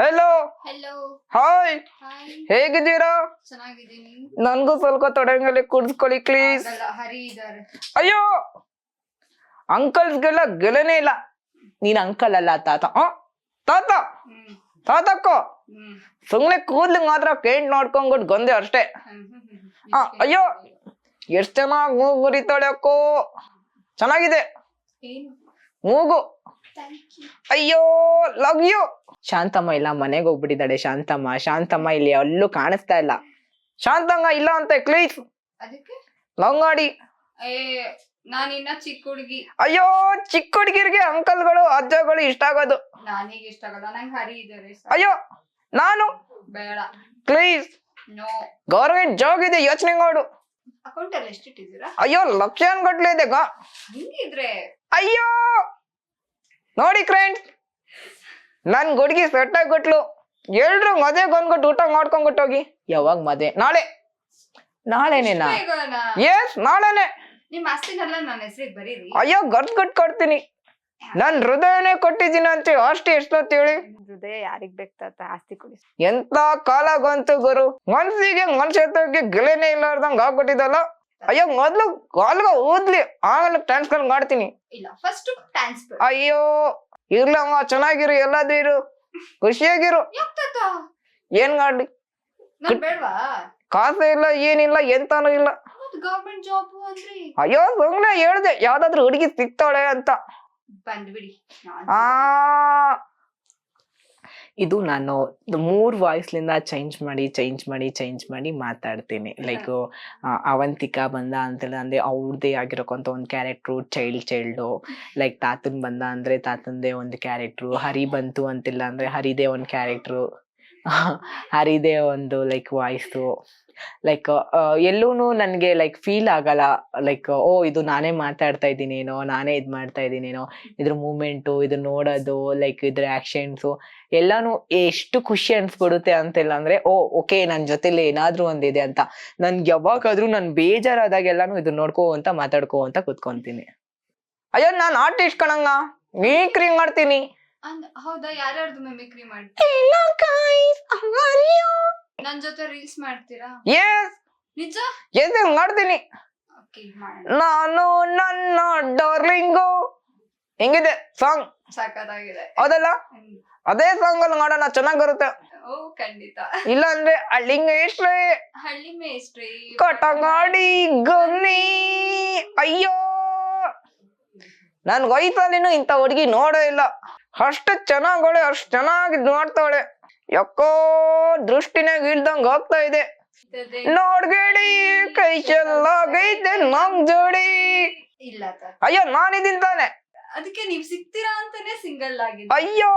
Hello hello hi ಹೇಗಿದ್ದೀರಾ? ಚೆನ್ನಾಗಿದ್ದೀನಿ. ನನ್ಗೂ ಸ್ವಲ್ಪ ತೊಡಂಗಲ್ಲಿ ಕುಡಿಸ್ಕೊಳ್ಳಿ ಪ್ಲೀಸ್ ಹರಿ ಇದ್ದಾರೆ. ಅಯ್ಯೋ! ಅಂಕಲ್ಸ್ಗೆಲ್ಲ ಗೆಲನೇ ಇಲ್ಲ. ನೀನ್ ಅಂಕಲ್ ಅಲ್ಲ ತಾತ. ಆ ತಾತ? ತಾತಕ್ಕೋ? ಸುಮ್ನೆ ಕೂದ್ಲಿಗೆ ಮಾತ್ರ ಕೇಂಟ್ ನೋಡ್ಕೊಂಡ್ಬಿಟ್ಟು ಗೊಂದೆ ಅಷ್ಟೇ. ಆ, ಅಯ್ಯೋ. ಎಷ್ಟ್ ಚೆನ್ನಾಗ್ ಮೂಗು ಉರಿತಾಳೆ ಅಕ್ಕೋ ಚೆನ್ನಾಗಿದೆ. ಏನು? ಮೂಗು. ಅಯ್ಯೋ ಲವ್ ಯು ಶಾಂತಮ್ಮ ಇಲ್ಲ ಮನೆಗೆ ಹೋಗ್ಬಿಟ್ಟಿದ್ದಾಳೆ ಶಾಂತಮ್ಮ. ಶಾಂತಮ್ಮ ಇಲ್ಲಿ ಅಲ್ಲೂ ಕಾಣಿಸ್ತಾ ಇಲ್ಲ. ಶಾಂತಂಗ ಇಲ್ಲ ಅಂತ ಕ್ಲೀಸ್ ಅದಕ್ಕೆ? ಲವ್ ಮಾಡಿ ಏ ನಾನಿನ್ನ ಚಿಕ್ಕ ಹುಡುಗಿ. ಅಯ್ಯೋ ಚಿಕ್ಕ ಹುಡುಗಿರ್ಗೆ ಅಂಕಲ್ಗಳು ಅಜ್ಜಗಳು ಇಷ್ಟ ಆಗೋದು. ನಾನೀಗ ಇಷ್ಟ ಆಗಲ್ಲ ನಂಗೆ ಹರಿ ಇದ್ದಾರೆ. ಅಯ್ಯೋ ನಾನು? ಬೇಡ. ಪ್ಲೀಸ್ ನೋ ಗೌರ್ಮೆಂಟ್ ಜಾಬ್ ಇದೆ ಯೋಚನೆ ಮಾಡು. ಅಕೌಂಟ್ ಅಲ್ಲಿ ಎಷ್ಟಿಟ್ಟಿದ್ದೀರಾ ಅಯ್ಯೋ ಲಕ್ಷಾನ್ ಗಟ್ಲೆ ಇದೆ ಗಾ ಹಿಂಗಿದ್ರೆ. ಅಯ್ಯೋ! ನೋಡಿ ಫ್ರೆಂಡ್ಸ್ ನನ್ ಗುಡ್ಗಿ ಸೆಟ್ ಆಗ್ಬಿಟ್ಲು ಎಲ್ರು ಮದುವೆ ಬಂದ್ಬಿಟ್ಟು ಊಟ ಮಾಡ್ಕೊಂಡ್ಬಿಟ್ಟು ಹೋಗಿ. ಯಾವಾಗ ಮದುವೆ? ನಾಳೆ. ನಾಳೆನೇನಾ ಎಸ್ ನಾಳೆನೆ. ನಿಮ್ ಆಸ್ತಿನೆಲ್ಲ ನನ್ನ ಹೆಸರಿಗೆ ಬರೀರಿ. ಅಯ್ಯೋ ಗರ್ದ್ ಗಟ್ ಕೊಡ್ತೀನಿ. ನನ್ ಹೃದಯನೇ ಕೊಟ್ಟಿದ್ದೀನಿ ಅಂತ ಆಸ್ತಿ ಎಷ್ಟೊತ್ತು ಹೇಳಿ? ಹೃದಯ ಯಾರಿಗ್ ಬೇಕಾದ ಆಸ್ತಿ ಕೊಡಿ. ಎಂತ ಕಾಲ ಬಂತು ಗುರು. ಮನ್ಸಿಗೆ ಮನುಷ್ಯತ್ವಕ್ಕೆ ಗೆಲೆನೇ ಇಲ್ಲಾರ್ದಂಗ್ ಆಗ್ಬಿಟ್ಟಿದಲ್ಲ? ಅಯ್ಯೋ ಮೊದ್ಲು ಕಾಲ್ಗ ಓದ್ಲಿ. ಆಮೇಲೆ ಟ್ರಾನ್ಸ್ಫರ್ ಮಾಡ್ತೀನಿ. ಇಲ್ಲ ಫಸ್ಟ್ ಟ್ರಾನ್ಸ್ಫರ್ ಅಯ್ಯೋ ಇರ್ಲಮ್ಮ ಚೆನ್ನಾಗಿರು ಎಲ್ಲಾದ್ರೂ ಇರು. ಖುಷಿಯಾಗಿರು. ಏನ್ ಮಾಡ್ಲಿ? ಬೇಡ್ವಾ? ಕಾಸು ಇಲ್ಲ ಏನಿಲ್ಲ ಎಂತಾನು ಇಲ್ಲ. ಗವರ್ಮೆಂಟ್ ಜಾಬ್ ಅಯ್ಯೋ ಸುಮ್ನೆ ಹೇಳ್ದೆ ಯಾವ್ದಾದ್ರು ಹುಡುಗಿ ಸಿಗ್ತಾಳೆ ಅಂತ. ಬಂದ್ಬಿಡಿ ಆ ಇದು ನಾನು ಮೂರ್ ವಾಯ್ಸ್ಲಿಂದ ಚೇಂಜ್ ಮಾಡಿ ಚೇಂಜ್ ಮಾಡಿ ಚೇಂಜ್ ಮಾಡಿ ಮಾತಾಡ್ತೀನಿ. ಲೈಕ್ ಅವಂತಿಕಾ ಬಂದ ಅಂತೇಳಿ ಅಂದ್ರೆ ಅವ್ರದೇ ಆಗಿರೋಕೊಂತ ಒಂದು ಕ್ಯಾರೆಕ್ಟ್ರು ಚೈಲ್ಡ್ ಚೈಲ್ಡು ಲೈಕ್ ತಾತನ್ ಬಂದ ಅಂದ್ರೆ ತಾತಂದೇ ಒಂದು ಕ್ಯಾರೆಕ್ಟ್ರು ಹರಿ ಬಂತು ಅಂತಿಲ್ಲ ಅಂದ್ರೆ ಹರಿದೇ ಒಂದು ಕ್ಯಾರೆಕ್ಟ್ರು. ಹರಿದೇ ಒಂದು ಲೈಕ್ ವಾಯ್ಸು ಲೈಕ್ ಎಲ್ಲೂ ನನಗೆ ಲೈಕ್ ಫೀಲ್ ಆಗಲ್ಲ. ಲೈಕ್ ಓ, ಇದು ನಾನೇ ಮಾತಾಡ್ತಾ ಇದ್ದೀನೇನೋ, ನಾನೇ ಇದು ಮಾಡ್ತಾ ಇದ್ದೀನೇನೋ, ಇದ್ರ ಮೂಮೆಂಟು ಇದು ನೋಡೋದು ಲೈಕ್ ಇದ್ರ ಆ್ಯಕ್ಷನ್ಸು ಎಲ್ಲಾನು ಎಷ್ಟು ಖುಷಿ ಅನ್ಸ್ಬಿಡುತ್ತೆ ಅಂತೆಲ್ಲ ಅಂದ್ರೆ, ಓ, ಓಕೆ ನನ್ನ ಜೊತೆಲಿ ಏನಾದ್ರೂ ಒಂದಿದೆ ಅಂತ. ನನ್ಗೆ ಯಾವಾಗಾದ್ರೂ ನಾನು ಬೇಜಾರಾದಾಗೆಲ್ಲಾನು ಇದನ್ನ ನೋಡ್ಕೋ ಅಂತ, ಮಾತಾಡ್ಕೋ ಅಂತ ಕುತ್ಕೊಂತೀನಿ. ಅಯ್ಯೋ, ನಾನು ಆರ್ಟಿಸ್ಟ್ ಕಣಂಗ. ಮೀಕ್ರಿ ಮಾಡ್ತೀನಿ. ಹೌದಾ? ಯಾರ್ಯಾರ್ದು ಮಿಮಿಕ್ರಿ ಮಾಡಿ ನನ್ ಜೊತೆ ರೀಲ್ಸ್ ಮಾಡ್ತೀರಾ? ಎಸ್ ನಿಜ? ಎಸ್ ಮಾಡ್ತೀನಿ. ಓಕೆ ಮಾಡೋಣ ನಾನು ನನ್ನ ಡಾರ್ಲಿಂಗು. ಹೆಂಗಿದೆ? ಸಾಂಗ್ ಸಾಕಾಗಿದೆ ಹೌದಲ್ಲ? ಅದೇ ಸಾಂಗ್ ಅಲ್ಲಿ ಮಾಡೋಣ ಚೆನ್ನಾಗ್ ಬರುತ್ತೆ ಓ ಖಂಡಿತ. ಇಲ್ಲ ಅಂದ್ರೆ ಅಲ್ಲಿಂಗ ಎಷ್ಟೇ ಹಳ್ಳಿ ಮೇಸ್ಟ್ರಿ ಕಟಂಗಾಡಿ ಗನ್ನಿ. ಅಯ್ಯೋ. ನನ್ ವಯಸ್ಸಲ್ಲಿನೂ ಇಂಥ ಹುಡುಗಿ ನೋಡೇ ಇಲ್ಲ. ಅಷ್ಟು ಚೆನ್ನಾಗವಳೆ ಅಷ್ಟು ಚೆನ್ನಾಗಿ ನೋಡ್ತಾವಳೆ. ಯಾಕೋ ದೃಷ್ಟಿನಾಗ ಇಲ್ದಂಗ ಹೋಗ್ತಾ ಇದೆ. ನೋಡ್ಬೇಡಿ ಕೈ ಚೆಲ್ಲಾಗೈತೆ ನಮ್ ಜೋಡಿ. ಅಯ್ಯೋ ನಾನಿದ್ದೀನಿ ತಾನೆ. ಅದಕ್ಕೆ ನೀವ್ ಸಿಗ್ತೀರಾ ಅಂತಾನೆ ಸಿಂಗಲ್ ಆಗಿದೆ ಅಯ್ಯೋ